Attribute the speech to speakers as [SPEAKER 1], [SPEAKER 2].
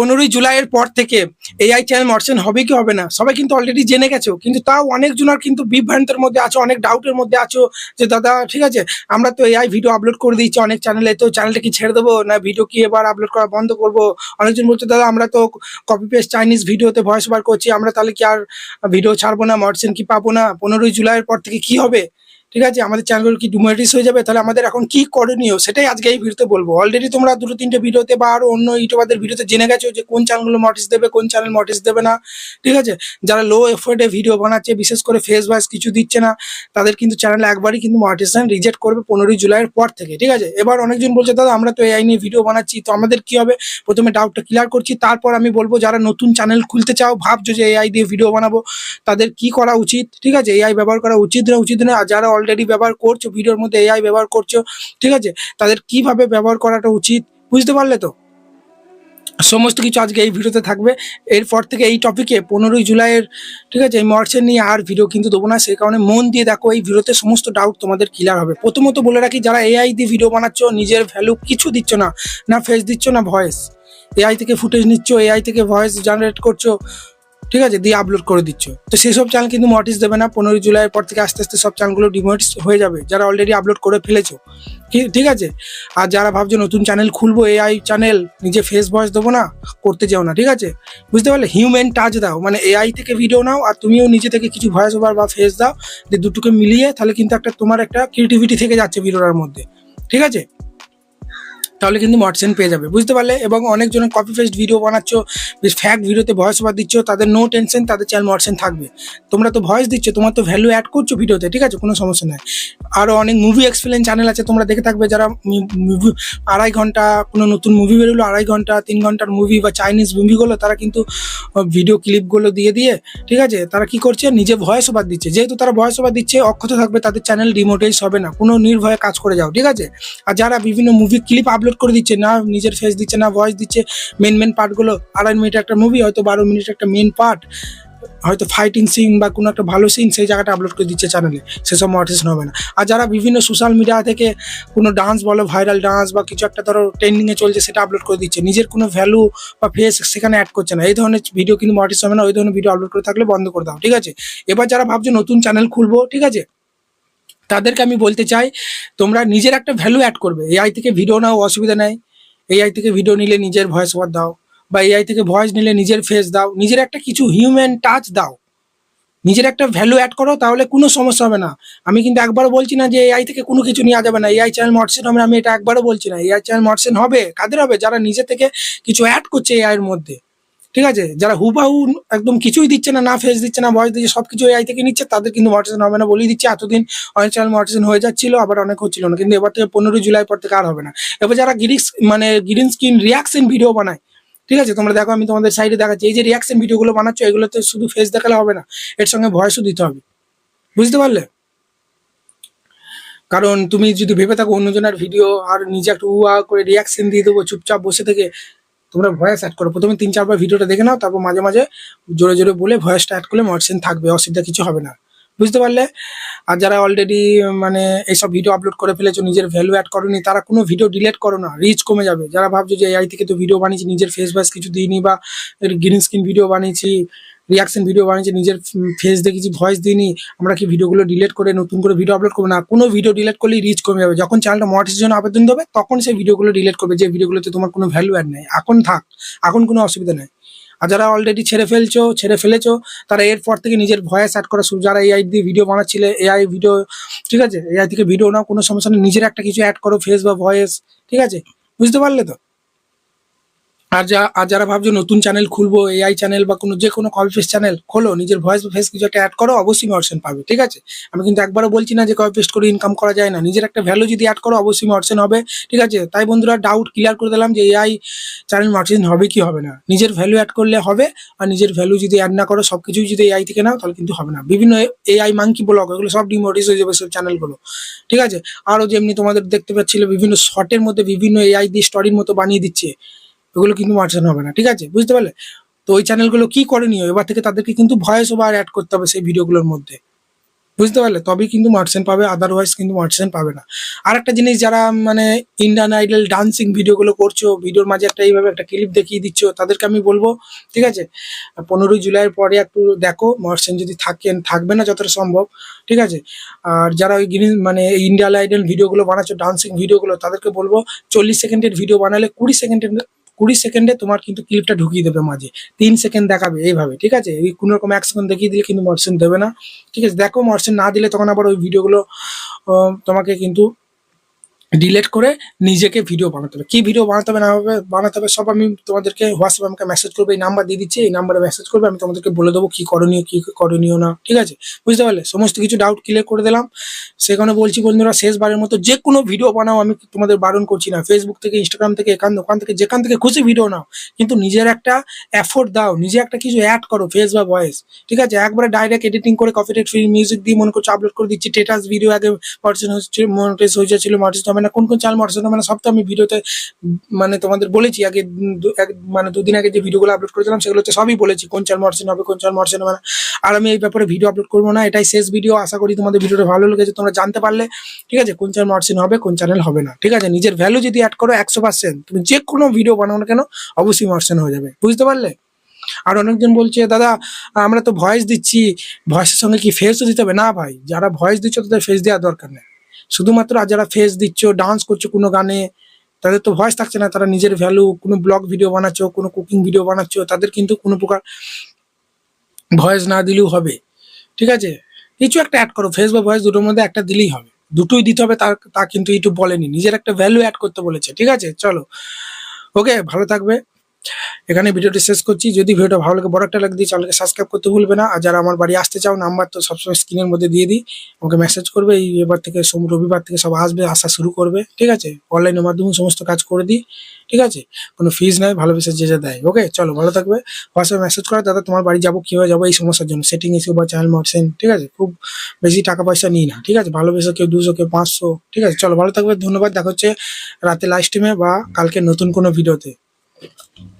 [SPEAKER 1] পনেরোই জুলাইয়ের পর থেকে এআই চ্যানেল মর্চেন হবে কি হবে না? সবাই কিন্তু অলরেডি জেনে গেছো। কিন্তু তাও অনেকজনের কিন্তু বিভ্রান্তের মধ্যে আছো, অনেক ডাউটের মধ্যে আছো যে, দাদা, ঠিক আছে, আমরা তো এআই ভিডিও আপলোড করে দিচ্ছি অনেক চ্যানেলে তো চ্যানেলটা কি ছেড়ে দেবো? না ভিডিও কি এবার আপলোড করা বন্ধ করব? অনেকজন বলছে, দাদা, আমরা তো কপি পেস্ট চাইনিজ ভিডিওতে ভয়েস ওভার করছি, আমরা তাহলে কি আর ভিডিও ছাড়বো না মর্চেন কি পাবো না? পনেরোই জুলাইয়ের পর থেকে কি হবে? ঠিক আছে? আমাদের চ্যানেলগুলো কি ডুমারিটিস হয়ে যাবে? তাহলে আমাদের এখন কি করণীয়? সেটাই আজকে এই ভিডিওতে বলব। অলরেডি তোমরা দুটো তিনটে ভিডিওতে বা আরও অন্য ইউটিউবারদের ভিডিওতে জেনে গেছো যে কোন চ্যানেলগুলো মটিস দেবে, কোন চ্যানেল মটিস দেবে না। ঠিক আছে? যারা লো এফোর্টে ভিডিও বানাচ্ছে, বিশেষ করে ফেস ভয়েস কিছু দিচ্ছে না, তাদের কিন্তু চ্যানেল একবারই কিন্তু মটিসেশন রিজেক্ট করবে পনেরোই জুলাইয়ের পর থেকে। ঠিক আছে? এবার অনেকজন বলছে, দাদা, আমরা তো এআই নিয়ে ভিডিও বানাচ্ছি, তো আমাদের কি হবে? প্রথমে ডাউটটা ক্লিয়ার করছি, তারপর আমি বলব, যারা নতুন চ্যানেল খুলতে চাও, ভাবছ যে এআই দিয়ে ভিডিও বানাবো, তাদের কি করা উচিত? ঠিক আছে? এআই ব্যবহার করা উচিত না উচিত না। যারা অলরেডি ব্যবহার করছ, ভিডিওর মধ্যে এআই ব্যবহার করছ, ঠিক আছে? তাদের কীভাবে ব্যবহার করাটা উচিত, বুঝতে পারলে তো? সমস্ত কিছু আজকে এই ভিডিওতে থাকবে। এরপর থেকে এই টপিকে পনেরোই জুলাইয়ের, ঠিক আছে, এই মর্চের নিয়ে আর ভিডিও কিন্তু দেবো না। সেই কারণে মন দিয়ে দেখো, এই ভিডিওতে সমস্ত ডাউট তোমাদের ক্লিয়ার হবে। প্রথমত বলে রাখি, যারা এআই দিয়ে ভিডিও বানাচ্ছ, নিজের ভ্যালু কিছু দিচ্ছ না না ফেস দিচ্ছ না ভয়েস এআই থেকে ফুটেজ নিচ্ছ এআই থেকে ভয়েস জেনারেট করছ ঠিক আছে, দিয়ে আপলোড করে দিচ্ছ। তো সেসব চ্যানেল কিন্তু মটিস দেবে না পনেরোই জুলাইয়ের পর থেকে আস্তে আস্তে সব চ্যানেলগুলো ডিমোটিস হয়ে যাবে, যারা অলরেডি আপলোড করে ফেলেছো। ঠিক আছে? আর যারা ভাবছ নতুন চ্যানেল খুলবো এআই চ্যানেল নিজে ফেস ভয়েস দেবো না, করতে যাও না, ঠিক আছে? বুঝতে পারলে? হিউম্যান টাচ দাও মানে এআই থেকে ভিডিও নাও, আর তুমিও নিজে থেকে কিছু ভয়েস ওভার বা ফেস দাও, যে দুটোকে মিলিয়ে তাহলে কিন্তু একটা তোমার একটা ক্রিয়েটিভিটি থেকে যাচ্ছে ভিডিওটার মধ্যে, ঠিক আছে? তাহলে কিন্তু মটসেন পেয়ে যাবে, বুঝতে পারলে? এবং অনেকজনের কপি পেস্ট ভিডিও বানাচ্ছ, বেশ ফ্যাক্ট ভিডিওতে ভয়েস ওভার দিচ্ছ, তাদের নো টেনশন তাদের চ্যানেল মটসেন থাকবে। তোমরা তো ভয়েস দিচ্ছ, তোমার তো ভ্যালু অ্যাড করছ ভিডিওতে ঠিক আছে? কোনো সমস্যা নাই। আরও অনেক মুভি এক্সপ্লেন চ্যানেল আছে, তোমরা দেখে থাকবে যারা মুভি আড়াই ঘণ্টা, কোনো নতুন মুভি বেরোলো, আড়াই ঘণ্টা, তিন ঘণ্টার মুভি বা চাইনিজ মুভিগুলো তারা কিন্তু ভিডিও ক্লিপগুলো দিয়ে দিয়ে, ঠিক আছে? তারা কি করছে? নিজে ভয়েস ওভার দিচ্ছে। যেহেতু তারা ভয়েস ওভার দিচ্ছে, অক্ষত থাকবে, তাদের চ্যানেল ডিমোটাইজ হবে না। কোনো নির্ভয়ে কাজ করে যাও, ঠিক আছে? আর যারা বিভিন্ন মুভি ক্লিপ আপলোড করে দিচ্ছে, না নিজের ফেস দিচ্ছে, না ভয়েস দিচ্ছে মেন মেন পার্টগুলো আড়াই মিনিট একটা মুভি হয়তো বারো মিনিট একটা মেন পার্ট হয়তো ফাইটিং সিন বা কোনো একটা ভালো সিন সেই জায়গাটা আপলোড করে দিচ্ছে চ্যানেলে সেসব মটিশন হবে না। আর যারা বিভিন্ন সোশ্যাল মিডিয়া থেকে কোনো ডান্স বলো ভাইরাল ডান্স বা কিছু একটা ধরো ট্রেন্ডিংয়ে চলছে, সেটা আপলোড করে দিচ্ছে। নিজের কোনো ভ্যালু বা ফেস সেখানে অ্যাড করছে না। এই ধরনের ভিডিও কিন্তু মটিস হবে না, ওই ধরনের ভিডিও আপলোড করে থাকলে বন্ধ করে দাও, ঠিক আছে? এবার যারা ভাবছ নতুন চ্যানেল খুলবো, ঠিক আছে? তাদেরকে আমি বলতে চাই, তোমরা নিজের একটা ভ্যালু অ্যাড করবে। এআই থেকে ভিডিও নাও, অসুবিধা নেই। এআই থেকে ভিডিও নিলে নিজের ভয়েস ওভার দাও বা এআই থেকে ভয়েস নিলে নিজের ফেস দাও। নিজের একটা কিছু হিউম্যান টাচ দাও। নিজের একটা ভ্যালু অ্যাড করো, তাহলে কোনো সমস্যা হবে না। আমি কিন্তু একবারও বলছি না যে এআই থেকে কোনো কিছু নেওয়া যাবে না। এআই চ্যানেল মটসেন হবে আমি এটা একবারও বলছি না। এআই চ্যানেল মটসেন হবে, কাদের হবে? যারা নিজে থেকে কিছু অ্যাড করছে এআই এর মধ্যে। ঠিক আছে? যারা হুবাহু একদম কিছুই দিচ্ছে না না ফেস দিচ্ছে না ভয়েস দিচ্ছে সব কিছু এআই থেকে নিচ্ছে, তাদের কিন্তু মটিশন হবে না বলেই দিচ্ছে। এতদিন অনেক চ্যানেল মটিশন হয়ে যাচ্ছিল, আবার অনেক হচ্ছিল না। কিন্তু এবার থেকে পনেরোই জুলাই পর থেকে আর হবে না। এবার যারা গ্রিক্স মানে গ্রিন স্ক্রিন রিয়াকশন ভিডিও বানায়, ঠিক আছে? তোমরা দেখো, আমি তোমাদের সাইডে দেখাচ্ছি। এই যে রিয়াকশন ভিডিওগুলো বানাচ্ছ, এগুলোতে শুধু ফেস দেখালে হবে না, এর সঙ্গে ভয়েসও দিতে হবে। বুঝতে পারলে? কারণ তুমি যদি ভেবে থাকো, অন্যজনের ভিডিও আর নিজে একটু উয়া করে রিয়াকশন দিয়ে দেবো, চুপচাপ বসে থেকে তোমরা ভয়েস অ্যাড করো। প্রথমে তিন চারবার ভিডিওটা দেখে নাও, তারপর মাঝে মাঝে জোরে জোরে বলে ভয়েসটা অ্যাড করলে মডসেন থাকবে, অসুবিধা কিছু হবে না। বুঝতে পারলে? আর যারা অলরেডি মানে এইসব ভিডিও আপলোড করে ফেলেছো, নিজের ভ্যালু অ্যাড করোনি, তারা কোনো ভিডিও ডিলেট করো না রিচ কমে যাবে। যারা ভাবছ যে এআই থেকে তো ভিডিও বানিয়েছি, নিজের ফেস ভয়েস কিছু দিইনি বা গ্রিন স্ক্রিন ভিডিও বানিয়েছি রিয়াকশন ভিডিও বানিয়েছি, নিজের ফেস দেখেছি ভয়েস দিইনি। আমরা কি ভিডিওগুলো ডিলিট করে, নতুন করে ভিডিও আপলোড করব? না, কোনো ভিডিও ডিলিট করলেই রিচ কমে যাবে। যখন চ্যানেলটা মটিসের জন্য আবেদন দেবে, তখন সেই ভিডিওগুলো ডিলিট করবে, যে ভিডিওগুলোতে তোমার কোনো ভ্যালু অ্যাড নেই। এখন থাক, এখন কোনো অসুবিধা নেই। আর যারা অলরেডি ছেড়ে ফেলছো, ছেড়ে ফেলেছো, তারা এরপর থেকে নিজের ভয়েস অ্যাড করা শুরু যারা এআই দিয়ে ভিডিও বানাচ্ছিলে এআই ভিডিও ঠিক আছে? এআই থেকে ভিডিও নাও, কোনো সমস্যা নেই। নিজের একটা কিছু অ্যাড করো ফেস বা ভয়েস ঠিক আছে? বুঝতে পারলে তো? আর যা, আর যারা ভাবছ নতুন চ্যানেল খুলবো এআই চ্যানেল বা কোনো যে কোনো কল ফেস চ্যানেল খোলো, নিজের ভয়েস ফেস কিছু একটা অ্যাড করো, অবশ্যই মর্সেন পাবে, ঠিক আছে? আমি কিন্তু একবারও বলছি না যে কপি পেস্ট করে ইনকাম করা যায় না, নিজের একটা ভ্যালু যদি অ্যাড করো, অবশ্যই মর্সেন হবে, ঠিক আছে? তাই বন্ধুরা ডাউট ক্লিয়ার করে দিলাম যে এআই চ্যানেল মর্সেন হবে কি হবে না? নিজের ভ্যালু অ্যাড করলে হবে, আর নিজের ভ্যালু যদি অ্যাড না করো সব কিছুই যদি এআই থেকে নাও, তাহলে কিন্তু হবে না। বিভিন্ন এআই মাংকি ব্লগ এগুলো সব ডিমোটিস হয়ে যাবে সব চ্যানেলগুলো ঠিক আছে? আরও যেমনি তোমাদের দেখতে পাচ্ছিলে, বিভিন্ন শর্টের মধ্যে বিভিন্ন এআই দিয়ে স্টোরির মতো বানিয়ে দিচ্ছে। ওগুলো কিন্তু মার্চেন হবে না, ঠিক আছে? বুঝতে পারলে? তো ওই চ্যানেলগুলো কি করণীয় এবার থেকে তাদেরকে কিন্তু ভয়েস ওভার অ্যাড করতে হবে সেই ভিডিওগুলোর মধ্যে। বুঝতে পারলে? তবেই কিন্তু মার্চেন্ট পাবে আদারওয়াইজ কিন্তু মার্চেন্ট পাবে না। আর একটা জিনিস যারা মানে ইন্ডিয়ান আইডল ডান্সিং ভিডিওগুলো করছ, ভিডিওর মাঝে একটা এইভাবে একটা ক্লিপ দেখিয়ে দিচ্ছ, তাদেরকে আমি বলব, ঠিক আছে? পনেরোই জুলাইয়ের পরে একটু দেখো মার্চেন্ট যদি থাকেন, থাকবে না যতটা সম্ভব, ঠিক আছে? আর যারা ওই গ্রিন মানে ইন্ডিয়ান আইডল ভিডিওগুলো বানাচ্ছো ডান্সিং ভিডিওগুলো, তাদেরকে বলব, চল্লিশ সেকেন্ডের ভিডিও বানালে কুড়ি সেকেন্ডের কুড়ি সেকেন্ডে তোমার কিন্তু ক্লিপটা ঢুকিয়ে দেবে মাঝে। তিন সেকেন্ড দেখাবে এইভাবে, ঠিক আছে? এই কোনো রকম এক সেকেন্ড দেখিয়ে দিলে কিন্তু মার্চেন্ট দেবে না। ঠিক আছে? দেখো মরসেন না দিলে তখন আবার ওই ভিডিওগুলো তোমাকে কিন্তু ডিলেট করে নিজেকে ভিডিও বানাতে হবে। কি ভিডিও বানাতে হবে না হবে, বানাতে হবে সব আমি তোমাদেরকে হোয়াটসঅ্যাপে আমাকে মেসেজ করবে, এই নাম্বার দিয়ে দিচ্ছি, এই নাম্বারে মেসেজ করবে, আমি তোমাদেরকে বলে দেবো কি করণীয় কি করণীয় না, ঠিক আছে? বুঝতে পারলে? সমস্ত কিছু ডাউট ক্লিয়ার করে দিলাম। সেখানে বলছি, বন্ধুরা, শেষবারের মতো যে কোনো ভিডিও বানাও, আমি তোমাদের বারণ করছি না। ফেসবুক থেকে ইনস্টাগ্রাম থেকে, এখান, ওখান থেকে, যেখান থেকে খুশি ভিডিও নাও। কিন্তু নিজের একটা এফোর্ট দাও, নিজে একটা কিছু অ্যাড করো ফেস বা ভয়েস ঠিক আছে? একবারে ডাইরেক্ট এডিটিং করে কপিরাইট ফ্রি মিউজিক দিয়ে মনে করছ আপলোড করে দিচ্ছি টেটাস ভিডিও আগে পার্সেন্ট হচ্ছে মনিটাইজ হয়ে যাচ্ছিল মনিটাইজ হবে না কোন কোন চাল মনিটাইজ হবে না সব তো আমি ভিডিওতে মানে তোমাদের বলেছি, আগে মানে দুদিন আগে যে ভিডিওগুলো আপলোড করেছিলাম সেগুলোতে সবই বলেছি, কোন চাল মর্সেন হবে, কোন চাল মর্সেন হবে না। আর আমি এই ব্যাপারে ভিডিও আপলোড করব না, এটাই শেষ ভিডিও আশা করি তোমাদের ভিডিওটা ভালো লেগেছে, তোমরা জানতে পারলে, ঠিক আছে, কোন চ্যানেল মার্সিন হবে, কোন চ্যানেল হবে না, ঠিক আছে? নিজের ভ্যালু যদি অ্যাড করো একশো পার্সেন্ট তুমি যে কোনো ভিডিও বানাও না কেন, অবশ্যই মার্সেন হয়ে যাবে, বুঝতে পারলে? আর অনেকজন বলছে, দাদা, আমরা তো ভয়েস দিচ্ছি ভয়েসের সঙ্গে কি ফেসও দিতে হবে? না ভাই, যারা ভয়েস দিচ্ছ তাদের ফেস দেওয়ার দরকার নেই। শুধুমাত্র আর যারা ফেস দিচ্ছ ডান্স করছ কোনো গানে, তাদের তো ভয়েস থাকছে না, তারা নিজের ভ্যালু কোনো ব্লগ ভিডিও বানাচ্ছ, কোনো কুকিং ভিডিও বানাচ্ছ, তাদের কিন্তু কোনো প্রকার ভয়েস না দিলেও হবে। ঠিক আছে? কিছু একটা অ্যাড করো ফেস বা ভয়েস দুটোর মধ্যে একটা দিলেই হবে। দুটোই দিতে হবে তা তা কিন্তু ইউটিউব বলেনি। নিজের একটা ভ্যালু অ্যাড করতে বলেছে। ঠিক আছে? চলো। ওকে ভালো থাকবে। এখানে ভিডিওটি শেষ করছি। যদি ভিডিওটা ভালো লাগে, বড় একটা লাইক দিয়ে চ্যানেলকে সাবস্ক্রাইব করতে ভুলবে না। আর যারা আমার বাড়ি আসতে চাও নাম্বার তো সবসময় স্ক্রিনের মধ্যে দিয়ে দিই। আমাকে মেসেজ করবে, এই এবার থেকে সোম, রবিবার থেকে সব আসবে, আসা শুরু করবে, ঠিক আছে? অনলাইনের মাধ্যমে সমস্ত কাজ করে দিই, ঠিক আছে? কোনো ফিজ নাই ভালোবেসে যে যা দেয় ওকে চলো, ভালো থাকবে। হোয়াটসঅ্যাপে মেসেজ করে, দাদা তোমার বাড়ি যাব, কীভাবে যাব, এই সমস্যার জন্য। সেটিং ইস্যু বা চ্যানেল মার্সেন ঠিক আছে? খুব বেশি টাকা পয়সা নিই না, ঠিক আছে? ভালোবেসে কেউ দুশো, কেউ পাঁচশো, ঠিক আছে? চলো, ভালো থাকবে, ধন্যবাদ। দেখা হচ্ছে রাতে লাইভ স্ট্রিমে বা কালকে নতুন কোনো ভিডিওতে うん。